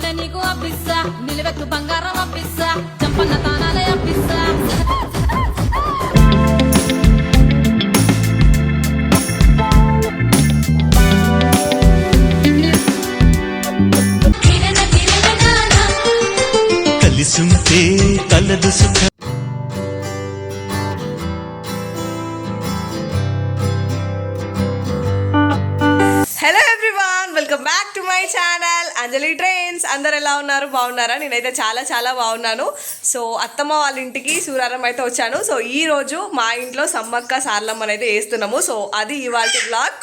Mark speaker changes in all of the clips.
Speaker 1: గోలే నీకు అప్పిస్తా నిలవెత్తు బంగారం అప్పిస్తా చంపన్న తానాలే అప్పిస్తా కిరణ కిరణ నానా
Speaker 2: కలిసుంటే కలదు సుఖ.
Speaker 3: Hello everyone welcome back to my channel. Anjali trains. అందరు ఎలా ఉన్నారు? బాగున్నారా? నేనైతే చాలా చాలా బాగున్నాను. సో అత్తమ్మ వాళ్ళ ఇంటికి సూరారం అయితే వచ్చాను. సో ఈ రోజు మా ఇంట్లో సమ్మక్క సార్లమ్మని అయితే వేస్తున్నాము సో అది ఇవాళ బ్లాగ్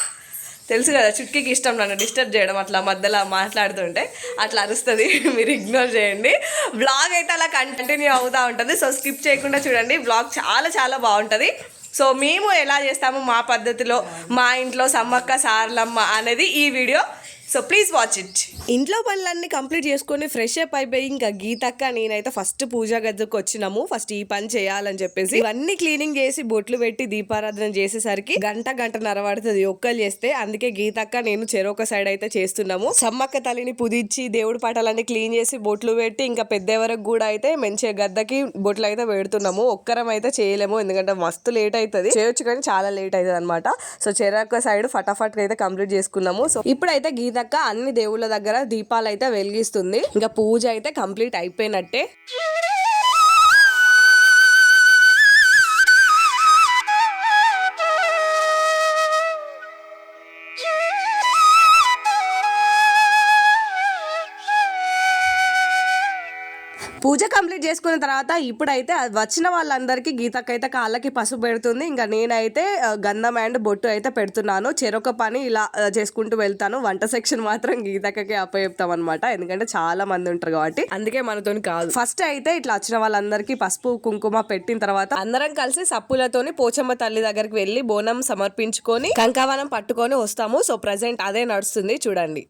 Speaker 3: తెలుసు కదా చుట్కీకి ఇష్టం నన్ను డిస్టర్బ్ చేయడం అట్లా మధ్యలో మాట్లాడుతుంటే అట్లా అరుస్తుంది. మీరు ఇగ్నోర్ చేయండి. బ్లాగ్ అయితే అలా కంటిన్యూ అవుతూ ఉంటుంది. సో స్కిప్ చేయకుండా చూడండి. బ్లాగ్ చాలా చాలా బాగుంటుంది. సో మేము ఎలా చేస్తాము మా పద్ధతిలో మా ఇంట్లో సమ్మక్క సారలమ్మ అనేది ఈ video. So please watch it ఇంట్లో పనులన్నీ కంప్లీట్ చేసుకొని ఫ్రెష్ అప్ అయిపోయి ఇంకా గీతక్క నేనైతే ఫస్ట్ పూజా గదికి వచ్చినాము. ఫస్ట్ ఈ పని చేయాలని చెప్పేసి ఇవన్నీ క్లీనింగ్ చేసి బొట్లు పెట్టి దీపారాధన చేసేసరికి గంట గంట నరబడుతుంది ఒక్కలు చేస్తే. అందుకే గీతక్క నేను చెరొక సైడ్ అయితే చేస్తున్నాము. సమ్మక్క తల్లిని పుదిచ్చి దేవుడి పాటలన్నీ క్లీన్ చేసి బొట్లు పెట్టి ఇంకా పెద్ద వరకు కూడా అయితే మంచిగా గద్దకి బొట్లు అయితే పెడుతున్నాము. ఒక్కరం అయితే చేయలేము ఎందుకంటే మస్తు లేట్ అవుతుంది చేయొచ్చు కానీ చాలా లేట్ అవుతుంది అనమాట సో చెరొక సైడ్ ఫటాఫట్ అయితే కంప్లీట్ చేసుకున్నాము. సో ఇప్పుడైతే గీతక్క అన్ని దేవుళ్ళ దగ్గర దీపాలు అయితే వెలిగిస్తుంది. ఇంకా పూజ అయితే కంప్లీట్ అయిపోయినట్టే. పూజ కంప్లీట్ చేసుకున్న తర్వాత ఇప్పుడైతే వచ్చిన వాళ్ళందరికీ గీతకైతే కాళ్ళకి పసుపు పెడుతుంది. ఇంకా నేనైతే గంధం అండ్ బొట్టు అయితే పెడుతున్నాను. చెరొక పని ఇలా చేసుకుంటూ వెళ్తాను. వంట సెక్షన్ మాత్రం గీతకకి అప్పచెప్తాం అనమాట ఎందుకంటే చాలా మంది ఉంటారు కాబట్టి. అందుకే మనతోని కాదు. ఫస్ట్ అయితే ఇట్లా వచ్చిన వాళ్ళందరికీ పసుపు కుంకుమ పెట్టిన తర్వాత అందరం కలిసి సప్పులతోని పోచమ్మ తల్లి దగ్గరికి వెళ్ళి బోనం సమర్పించుకొని కంకవనం పట్టుకొని వస్తాము. సో ప్రజెంట్ అదే నడుస్తుంది. చూడండి.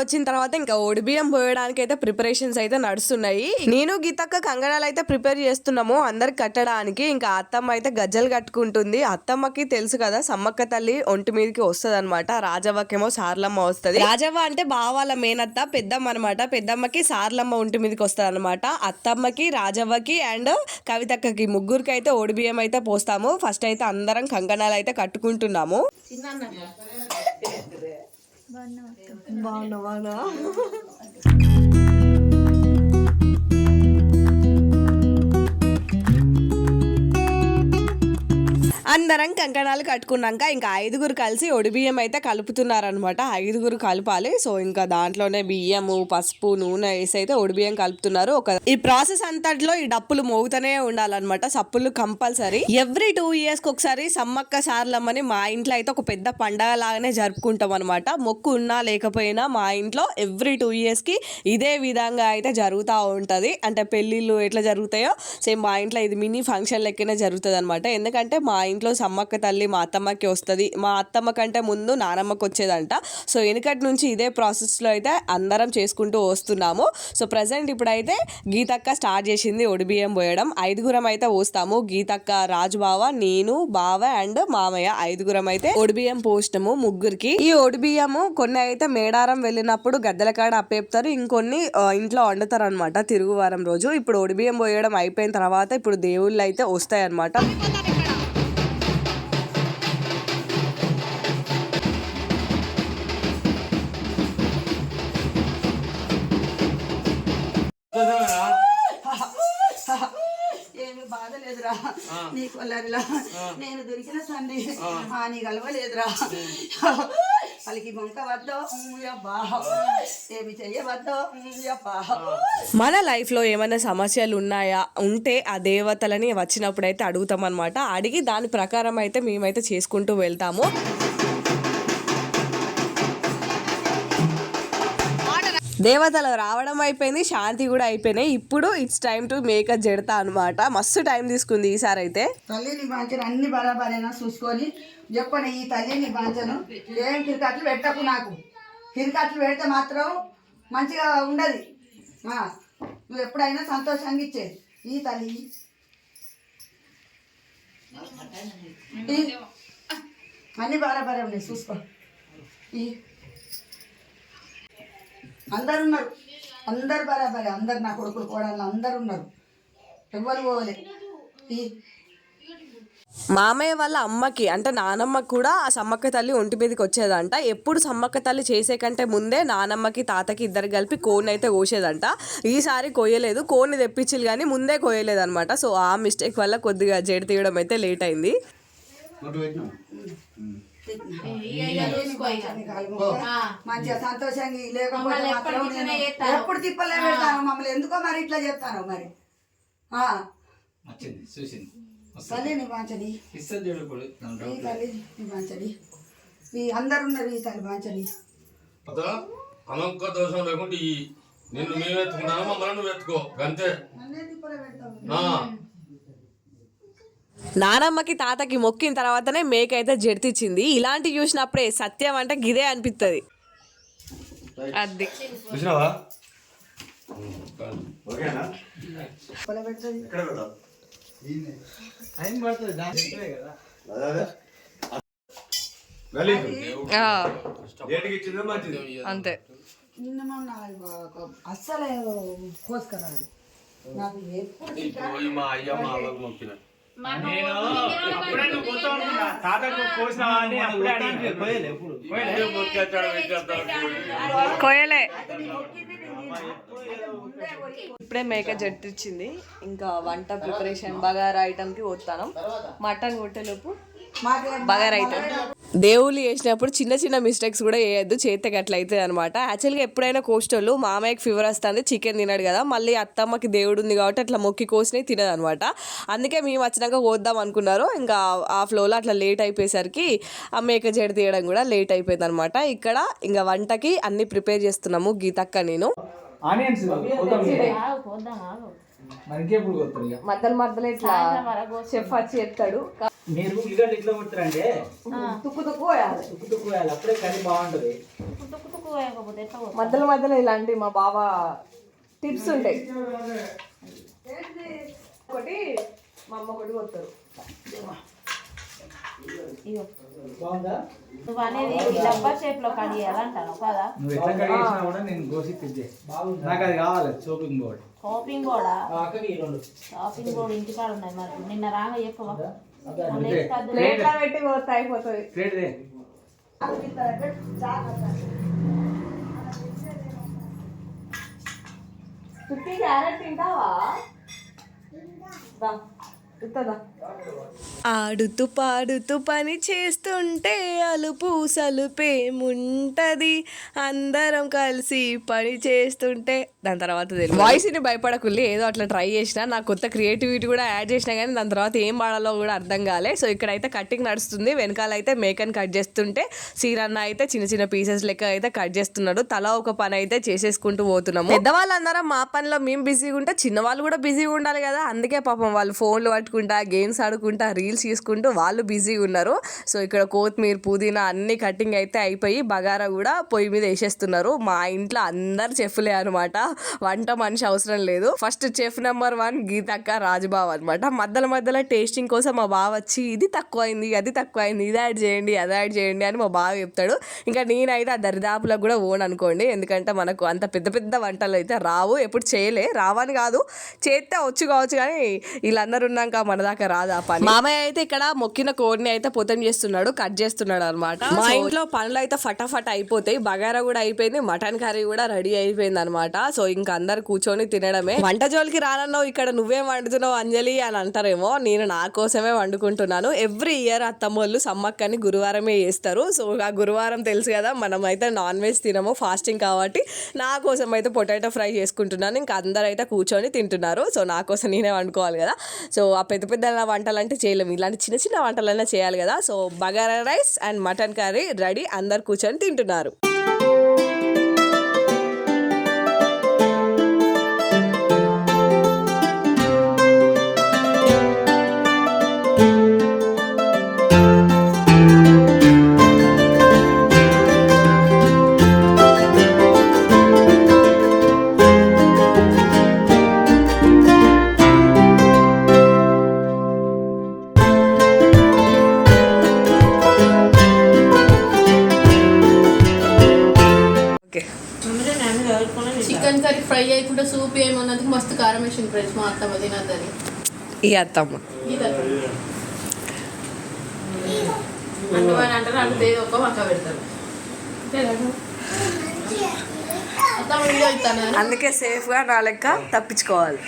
Speaker 3: వచ్చిన తర్వాత ఇంకా బియ్యం పోయడానికి అయితే ప్రిపరేషన్స్ అయితే నడుస్తున్నాయి. నేను గీతక్క కంగనాలు అయితే ప్రిపేర్ చేస్తున్నాము అందరికి కట్టడానికి. ఇంకా అత్తమ్మ అయితే గజ్జలు కట్టుకుంటుంది. అత్తమ్మకి తెలుసు కదా సమ్మక్క తల్లి ఒంటి మీదకి వస్తుంది అనమాట రాజవ్వకేమో సార్లమ్మ వస్తుంది. రాజవ్వ అంటే బావాల మేనత్త పెద్దమ్మ అనమాట పెద్దమ్మకి సార్లమ్మ ఒంటి మీదకి వస్తుంది అనమాట అత్తమ్మకి రాజవ్వకి అండ్ కవితక్కకి ముగ్గురికి అయితే బియ్యం అయితే పోస్తాము. ఫస్ట్ అయితే అందరం కంకణాలు అయితే కట్టుకుంటున్నాము బాగున్నా బాగున్నా అందరం కంకణాలు కట్టుకున్నాక ఇంకా ఐదుగురు కలిసి ఒడిబియ్యం అయితే కలుపుతున్నారనమాట ఐదుగురు కలపాలి. సో ఇంకా దాంట్లోనే బియ్యము పసుపు నూనె వేసి అయితే ఒడిబియ్యం కలుపుతున్నారు. ఒక ఈ ప్రాసెస్ అంతట్లో ఈ డప్పులు మోగుతూనే ఉండాలన్నమాట. సప్పులు కంపల్సరీ. ఎవ్రీ టూ ఇయర్స్ ఒకసారి సమ్మక్క సార్లమ్మని మా ఇంట్లో అయితే ఒక పెద్ద పండగ లాగానే జరుపుకుంటాం అనమాట మొక్కు ఉన్నా లేకపోయినా మా ఇంట్లో ఎవ్రీ టూ ఇయర్స్కి ఇదే విధంగా అయితే జరుగుతూ ఉంటుంది. అంటే పెళ్ళిళ్ళు ఎట్లా జరుగుతాయో సేమ్ మా ఇంట్లో ఇది మినీ ఫంక్షన్ లెక్కనే జరుగుతుంది అనమాట ఎందుకంటే మా ఇంట్లో ఇంట్లో సమ్మక్క తల్లి మా అత్తమ్మకి వస్తుంది. మా అత్తమ్మ కంటే ముందు నానమ్మకి వచ్చేదంట. సో వెనుకటి నుంచి ఇదే ప్రాసెస్లో అయితే అందరం చేసుకుంటూ వస్తున్నాము. సో ప్రజెంట్ ఇప్పుడైతే గీతక్క స్టార్ట్ చేసింది ఒడిబియ్యం పోయడం. ఐదుగురం అయితే పోస్తాము. గీతక్క రాజు బావ నేను బావ అండ్ మామయ్య ఐదుగురం అయితే ఒడిబియ్యం పోసినాము ముగ్గురికి. ఈ ఒడిబియ్యము కొన్ని అయితే మేడారం వెళ్ళినప్పుడు గద్దెల కాడ అప్పేపుతారు. ఇంకొన్ని ఇంట్లో వండుతారు అనమాట తిరుగువారం రోజు. ఇప్పుడు ఒడిబియ్యం పోయడం అయిపోయిన తర్వాత ఇప్పుడు దేవుళ్ళు అయితే వస్తాయి అనమాట
Speaker 4: నీకు వల్లరిలా నేను దొరికిన సండి. ఆ. నీ కలవలేదురా
Speaker 3: మన లైఫ్లో ఏమైనా సమస్యలు ఉన్నాయా? ఉంటే ఆ దేవతలని వచ్చినప్పుడు అయితే అడుగుతాం అనమాట అడిగి దాని ప్రకారం అయితే మేమైతే చేసుకుంటూ వెళ్తాము. దేవతలు రావడం అయిపోయింది శాంతి కూడా అయిపోయినాయి. ఇప్పుడు it's time to make a జడతా అనమాట మస్తు టైం తీసుకుంది ఈసారి అయితే.
Speaker 4: తల్లిని బాంచను అన్ని బరాబరేనా చూసుకొని చెప్పను ఈ తల్లిని బాంచను ఏం కిరికట్లు పెట్టకు నాకు. కిరికట్లు పెడితే మాత్రం మంచిగా ఉండదు. నువ్వు ఎప్పుడైనా సంతోషంగా ఇచ్చేది. ఈ తల్లి. అన్ని బరాబరే ఉన్నాయి చూసుకో. ఈ అందరు ఉన్నారు అందరు బరాబరే. అందరు నా కొడుకులు కోడళ్ళు అందరు ఉన్నారు ఎవ్వరు పోలే
Speaker 3: మామయ్య వాళ్ళ అమ్మకి అంటే నానమ్మకి కూడా ఆ సమ్మక్క తల్లి ఒంటి మీదకి వచ్చేదంట. ఎప్పుడు సమ్మక్క తల్లి చేసే కంటే ముందే నానమ్మకి తాతకి ఇద్దరు కలిపి కోన్ అయితే కోసేదంట. ఈసారి కోయలేదు కోన్ని తెప్పించిల్లు కానీ ముందే కోయలేదు అనమాట సో ఆ మిస్టేక్ వల్ల కొద్దిగా జడి తీయడం అయితే లేట్ అయింది.
Speaker 4: మంచిగా సంతోషంగా లేకపోతే ఎప్పుడు తిప్పలే పెడతాను మమ్మల్ని. ఎందుకో మరి ఇట్లా చెప్తాను మరి. ఆ,
Speaker 5: వచ్చింది చూసింది.
Speaker 4: తల్లి నీ ఈ తల్లి నీ బాంచని ఈ అందరు ఉన్నారు ఈ తల్లి బాంచని
Speaker 6: అతను అనంక దోషం లేకుండా ఈ నిన్ను మేము ఎత్తుకుంటాను మమ్మల్ని నువ్వు ఎత్తుకో. అంతే
Speaker 4: అన్నీ తిప్పలే పెడతాము
Speaker 6: ఆ.
Speaker 3: నానమ్మకి తాతకి మొక్కిన తర్వాతనే మేక అయితే జడితిచ్చింది. ఇలాంటి చూసినప్పుడే సత్యం అంటే గిదే అనిపిస్తుంది అది. అంతే.
Speaker 4: అస్సలే కోసుకున్నాడు నాకు ఎప్పుడు
Speaker 5: నేను అప్పుడే నువ్వు అనుకున్నా. తాతకు అని అప్పుడే పోయలే.
Speaker 3: కోయలే. ఇప్పుడే మేక జట్టిచ్చింది. ఇంకా వంట ప్రిపరేషన్ బగారా ఐటమ్కి పోతాను. మటన్ కొట్టేలోపు బగారా ఐటమ్ దేవుళ్ళు చేసినప్పుడు చిన్న చిన్న మిస్టేక్స్ కూడా వేయద్దు చేతికి అట్లా అవుతుంది అనమాట యాక్చువల్గా ఎప్పుడైనా కోస్టోళ్ళు మామయ్యకి ఫీవర్ వస్తుంది చికెన్ తినడు కదా మళ్ళీ అత్తమ్మకి దేవుడు ఉంది కాబట్టి అట్లా మొక్కి కోసినవి తినదు అనమాట అందుకే మేము వచ్చినాక కోద్దాం అనుకున్నారు. ఇంకా ఆ ఫ్లోలో అట్లా లేట్ అయిపోయేసరికి ఆ మేక జడ తీయడం కూడా లేట్ అయిపోయింది అనమాట ఇక్కడ ఇంకా వంటకి అన్ని ప్రిపేర్ చేస్తున్నాము గీతక్క నేను.
Speaker 5: ఆనియన్స్ మనకి ఎప్పుడు కొత్తారు ఇక.
Speaker 3: మధ్యలో మధ్యలో ఇట్లా చెఫ్ వచ్చి చెప్తాడు.
Speaker 5: మీరు ఉల్లిగడ్డ ఇట్లా కొడతారంటే
Speaker 3: తుక్కు తుక్కు పోయాలి.
Speaker 5: తుక్కు తుక్కు వేయాలి అప్పుడే కర్రీ బాగుంటుంది.
Speaker 3: మధ్యలో మధ్యలో ఇలాంటి మా బావ టిప్స్ ఉంటాయి. ఒకటి మా అమ్మ ఒకటి కొడతారు
Speaker 5: బాగుందా?
Speaker 7: నువ్వు అనేది డబ్బా షేప్లో కట్ చేయాలంటాను కదా?
Speaker 5: నువ్వు ఎట్లా కర్రీ చేసినా కూడా నేను గోసి తిద్దే నాకు అది కావాలి చోపింగ్ బోర్డ్.
Speaker 7: షాపింగ్ కూడా
Speaker 5: అక్కకి ఈ రెండు.
Speaker 7: షాపింగ్ బోర్డు ఇంటికాడ ఉన్నాయి మరి. నిన్న రాగా చెప్పవా?
Speaker 3: పెట్టి పోతే అయిపోతుంది.
Speaker 5: Plate they.
Speaker 3: క్యారెట్ తింటావా? ఆడుతూ పాడుతూ పని చేస్తుంటే అలుపు సలుపేముంటది అందరం కలిసి పని చేస్తుంటే దాని తర్వాత వాయిస్ని భయపడకుల్లి ఏదో అట్లా ట్రై చేసిన నాకు కొత్త క్రియేటివిటీ కూడా యాడ్ చేసినా కానీ దాని తర్వాత ఏం వాడాలో కూడా అర్థం కాలే. సో ఇక్కడైతే కటింగ్ నడుస్తుంది వెనకాల అయితే మేకన్ కట్ చేస్తుంటే సీరన్న అయితే చిన్న చిన్న పీసెస్ లెక్క అయితే కట్ చేస్తున్నాడు. తలా ఒక పని అయితే చేసేసుకుంటూ పోతున్నాము. పెద్దవాళ్ళందరం మా పనిలో మేము బిజీగా ఉంటే చిన్నవాళ్ళు కూడా బిజీగా ఉండాలి కదా. అందుకే పాపం వాళ్ళు ఫోన్లు పెట్టుకుంటా గేమ్స్ ఆడుకుంటా రీల్స్ తీసుకుంటూ వాళ్ళు బిజీగా ఉన్నారు. సో ఇక్కడ కొత్తిమీర పుదీనా అన్ని కటింగ్ అయితే అయిపోయి బగారా కూడా పొయ్యి మీద వేసేస్తున్నారు. మా ఇంట్లో అందరు చెఫ్లే అనమాట వంట మనిషి అవసరం లేదు. ఫస్ట్ చెఫ్ నెంబర్ వన్ గీతక్క రాజుబాబు అనమాట మధ్యలో మధ్యలో టేస్టింగ్ కోసం మా బావ వచ్చి ఇది తక్కువ అయింది అది తక్కువ అయింది ఇది యాడ్ చేయండి అది యాడ్ చేయండి అని మా బావ చెప్తాడు. ఇంకా నేనైతే ఆ దరిదాపులకు కూడా ఓన్ అనుకోండి. ఎందుకంటే మనకు అంత పెద్ద పెద్ద వంటలు అయితే రావు. ఎప్పుడు చేయలే. రావని కాదు. చేస్తే వచ్చు కావచ్చు కానీ వీళ్ళందరూ ఉన్నాక మన దాకా రాదు ఆ పని. మామయ్య అయితే ఇక్కడ మొక్కిన కోడిని అయితే పొతం చేస్తున్నాడు కట్ చేస్తున్నాడు అనమాట మా ఇంట్లో పనులు అయితే ఫటాఫట్ అయిపోతాయి. బగారా కూడా అయిపోయింది మటన్ కర్రీ కూడా రెడీ అయిపోయింది అనమాట సో ఇంకా అందరు కూర్చొని తినడమే. వంట జోలికి రానన్నావు ఇక్కడ నువ్వేం వండుతున్నావు అంజలి అని అంటారేమో. నేను నా కోసమే వండుకుంటున్నాను. ఎవ్రీ ఇయర్ అత్తమ్మోళ్ళు సమ్మక్కని గురువారమే చేస్తారు. సో ఆ గురువారం తెలుసు కదా మనం అయితే నాన్ వెజ్ తినము ఫాస్టింగ్ కాబట్టి నా కోసం అయితే పొటాటో ఫ్రై చేసుకుంటున్నాను. ఇంకా అందరూ అయితే కూర్చొని తింటున్నారు. సో నా కోసం నేనే వండుకోవాలి కదా. సో ఆ పెద్ద పెద్ద వంటలు అంటే చేయలేము. ఇలాంటి చిన్న చిన్న వంటలైనా చేయాలి కదా. So bagara rice and mutton curry ready. అందరు కూర్చొని తింటున్నారు.
Speaker 8: వీడియో ఇస్తాను.
Speaker 3: అందుకే సేఫ్గా నా లెక్క తప్పించుకోవాలి.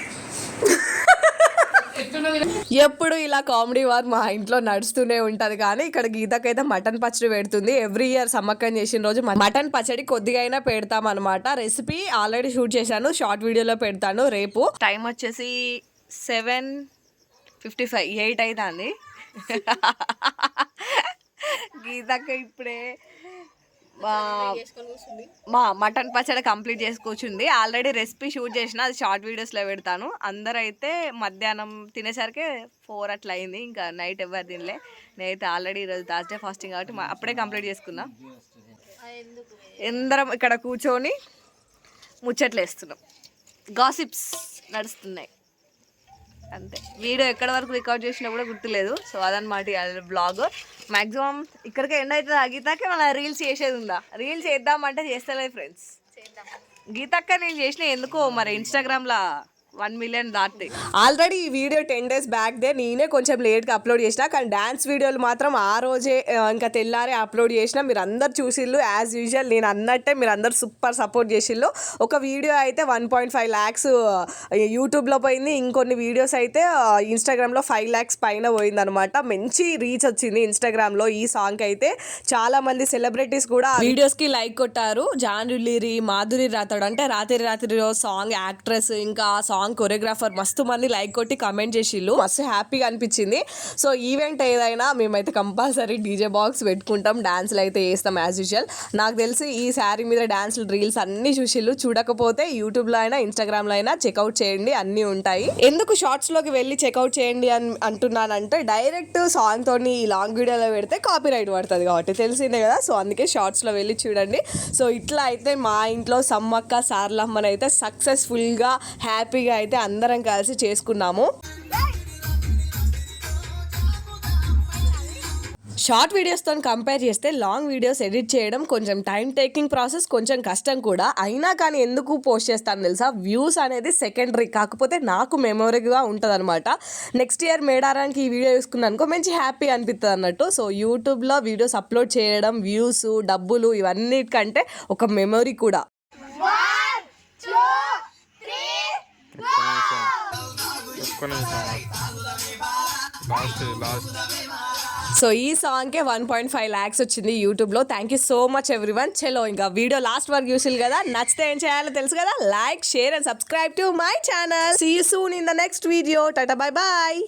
Speaker 3: ఎప్పుడు ఇలా కామెడీ వార్ మా ఇంట్లో నడుస్తూనే ఉంటది కానీ ఇక్కడ గీతకైతే మటన్ పచ్చడి పెడుతుంది. ఎవ్రీ ఇయర్ సమ్మక్కం చేసిన రోజు మటన్ పచ్చడి కొద్దిగా అయినా పెడతాం అనమాట రెసిపీ ఆల్రెడీ షూట్ చేశాను షార్ట్ వీడియోలో పెడతాను రేపు. టైం వచ్చేసి సెవెన్ ఫిఫ్టీ ఫైవ్ ఎయిట్ అవుతుంది గీతక్క ఇప్పుడే మా- మటన్ పచ్చడి కంప్లీట్ చేసి కూర్చుంది ఆల్రెడీ రెసిపీ షూట్ చేసిన అది షార్ట్ వీడియోస్లో పెడతాను. అందరూ అయితే మధ్యాహ్నం తినేసరికి ఫోర్ అట్లా అయింది. ఇంకా నైట్ ఎవరు తినలే. నేనైతే ఆల్రెడీ ఈరోజు థర్స్డే ఫాస్టింగ్ కాబట్టి అప్పుడే కంప్లీట్ చేసుకున్నా. అందరం ఇక్కడ కూర్చొని ముచ్చట్లు వేస్తున్నాం గాసిప్స్ నడుస్తున్నాయి. అంతే. వీడియో ఎక్కడ వరకు రికార్డ్ చేసినా కూడా గుర్తులేదు. సో అదనమాట బ్లాగ్ మాక్సిమం ఇక్కడికి ఎండ్ అవుతుంది? ఆ గీతాకే మన రీల్స్ చేసేది ఉందా? రీల్స్ చేద్దామంటే చేస్తలేదు ఫ్రెండ్స్ గీతక్క నేను చేసిన ఎందుకో మరి ఇన్స్టాగ్రామ్లో వన్ మిలియన్ దాటి ఆల్రెడీ ఈ వీడియో టెన్ డేస్ బ్యాక్ దే నేనే కొంచెం లేట్గా అప్లోడ్ చేసిన కానీ డ్యాన్స్ వీడియోలు మాత్రం ఆ రోజే ఇంకా తెల్లారే అప్లోడ్ చేసిన. మీరు అందరు చూసిళ్ళు యాజ్ యూజువల్ నేను అన్నట్టే మీరు అందరు సూపర్ సపోర్ట్ చేసిళ్ళు. ఒక వీడియో అయితే వన్ పాయింట్ ఫైవ్ ల్యాక్స్ యూట్యూబ్లో పోయింది. ఇంకొన్ని వీడియోస్ అయితే ఇన్స్టాగ్రామ్లో ఫైవ్ ల్యాక్స్ పైన పోయిందనమాట. మంచి రీచ్ వచ్చింది ఇన్స్టాగ్రామ్లో ఈ సాంగ్ అయితే. చాలా మంది సెలబ్రిటీస్ కూడా వీడియోస్కి లైక్ కొట్టారు. జాన్ లిరి మాధురి రాథోడ్ అంటే రాత్రి రాత్రిలో సాంగ్ యాక్ట్రెస్ ఇంకా సాంగ్ కొరియోగ్రాఫర్ మస్తు మంది లైక్ కొట్టి కమెంట్ చేసిళ్ళు. మస్తు హ్యాపీగా అనిపించింది. సో ఈవెంట్ ఏదైనా మేమైతే కంపల్సరీ డీజే బాక్స్ పెట్టుకుంటాం. డ్యాన్స్లు అయితే వేస్తాం యాజ్ యూజువల్ నాకు తెలిసి ఈ శారీ మీద డ్యాన్స్లు రీల్స్ అన్ని చూసిళ్ళు. చూడకపోతే యూట్యూబ్లో అయినా ఇన్స్టాగ్రామ్లో అయినా చెక్అవుట్ చేయండి. అన్నీ ఉంటాయి. ఎందుకు షార్ట్స్లోకి వెళ్ళి చెక్అవుట్ చేయండి అని అంటున్నానంటే డైరెక్ట్ సాంగ్తో ఈ లాంగ్ వీడియోలో పెడితే కాపీ రైట్ పడుతుంది కాబట్టి తెలిసిందే కదా. సో అందుకే షార్ట్స్లో వెళ్ళి చూడండి. సో ఇట్లా అయితే మా ఇంట్లో సమ్మక్క సార్లమ్మని అయితే సక్సెస్ఫుల్గా హ్యాపీగా అయితే అందరం కలిసి చేసుకున్నాము. షార్ట్ వీడియోస్తో కంపేర్ చేస్తే లాంగ్ వీడియోస్ ఎడిట్ చేయడం కొంచెం టైం టేకింగ్ ప్రాసెస్ కొంచెం కష్టం కూడా. అయినా కానీ ఎందుకు పోస్ట్ చేస్తాను తెలుసా? వ్యూస్ అనేది సెకండరీ కాకపోతే నాకు మెమొరీగా ఉంటుంది అనమాట నెక్స్ట్ ఇయర్ మేడారానికి ఈ వీడియో చూసుకున్నాను అనుకో మంచి హ్యాపీ అనిపిస్తుంది అన్నట్టు. సో యూట్యూబ్లో వీడియోస్ అప్లోడ్ చేయడం వ్యూస్ డబ్బులు ఇవన్నిటికంటే ఒక మెమొరీ కూడా. సో ఈ సాంగ్కే వన్ పాయింట్ ఫైవ్ ల్యాక్స్ వచ్చింది యూట్యూబ్లో. Thank you so much everyone చలో ఇంకా వీడియో లాస్ట్ వరకు చూసిల్ కదా? నచ్చితే ఏం చేయాలో తెలుసు కదా? Like share and subscribe to my channel see soon in the next video tata bye bye